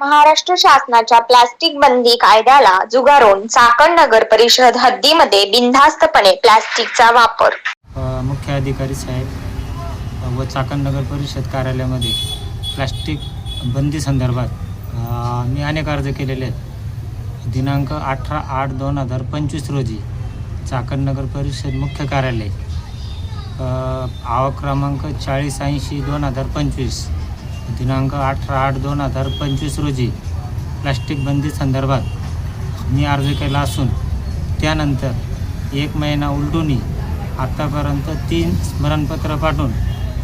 महाराष्ट्र शासनाच्या प्लास्टिक बंदी कायद्याला जुगारून चाकण नगर परिषद हद्दीमध्ये बिनधास्तपणे प्लास्टिकचा वापर. मुख्य अधिकारी साहेब व चाकण नगर परिषद कार्यालयामध्ये प्लास्टिक बंदी संदर्भात मी अनेक अर्ज केलेले आहेत. दिनांक अठरा आठ दोन हजार पंचवीस रोजी चाकण नगर परिषद मुख्य कार्यालय अ, आवक क्रमांक चाळीस ऐंशी दोन हजार पंचवीस दिनांक अठरा आठ दोन हजार पंचवीस रोजी प्लास्टिक बंदी संदर्भात मी अर्ज केला असून त्यानंतर एक महिना उलटूनही आत्तापर्यंत तीन स्मरणपत्र पाठवून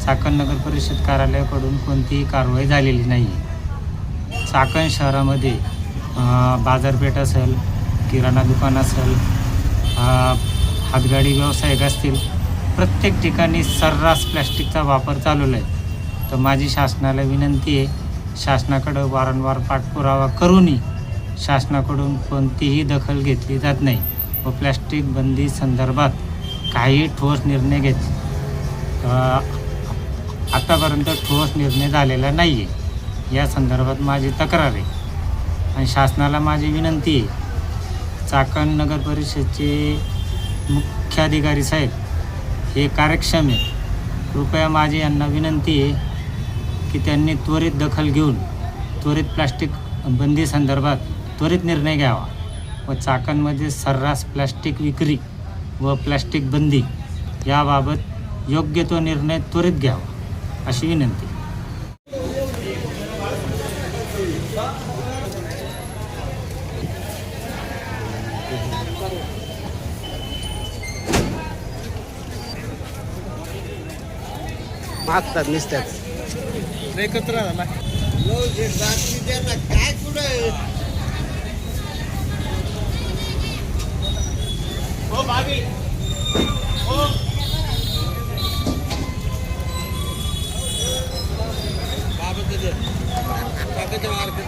चाकण नगर परिषद कार्यालयाकडून कोणतीही कारवाई झालेली नाही. चाकण शहरामध्ये बाजारपेठ असेल किराणा दुकान असेल हातगाडी व्यावसायिक असतील प्रत्येक ठिकाणी सर्रास प्लॅस्टिकचा वापर चालवला आहे. तर माझी शासनाला विनंती आहे शासनाकडं वारंवार पाठपुरावा करूनही शासनाकडून कोणतीही दखल घेतली जात नाही व प्लॅस्टिक बंदी संदर्भात काही ठोस निर्णय घेत आत्तापर्यंत ठोस निर्णय झालेला नाही आहे या संदर्भात माझी तक्रार आहे. आणि शासनाला माझी विनंती आहे. चाकण नगर परिषदचे मुख्याधिकारी साहेब हे कार्यक्षम आहेत. कृपया माझी यांना विनंती आहे की त्यांनी त्वरित दखल घेऊन त्वरित प्लास्टिक बंदी संदर्भात त्वरित निर्णय घ्यावा व चाकांमध्ये सर्रास प्लास्टिक विक्री व प्लास्टिक बंदी याबाबत योग्य तो निर्णय त्वरित घ्यावा अशी विनंती. मागतात नुसत्याच एकत्र झाला काय कुठं हो भाभी हो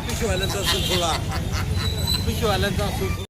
पिशवाल्यांचा असतो थोडा पिशवाल्यांचा असतो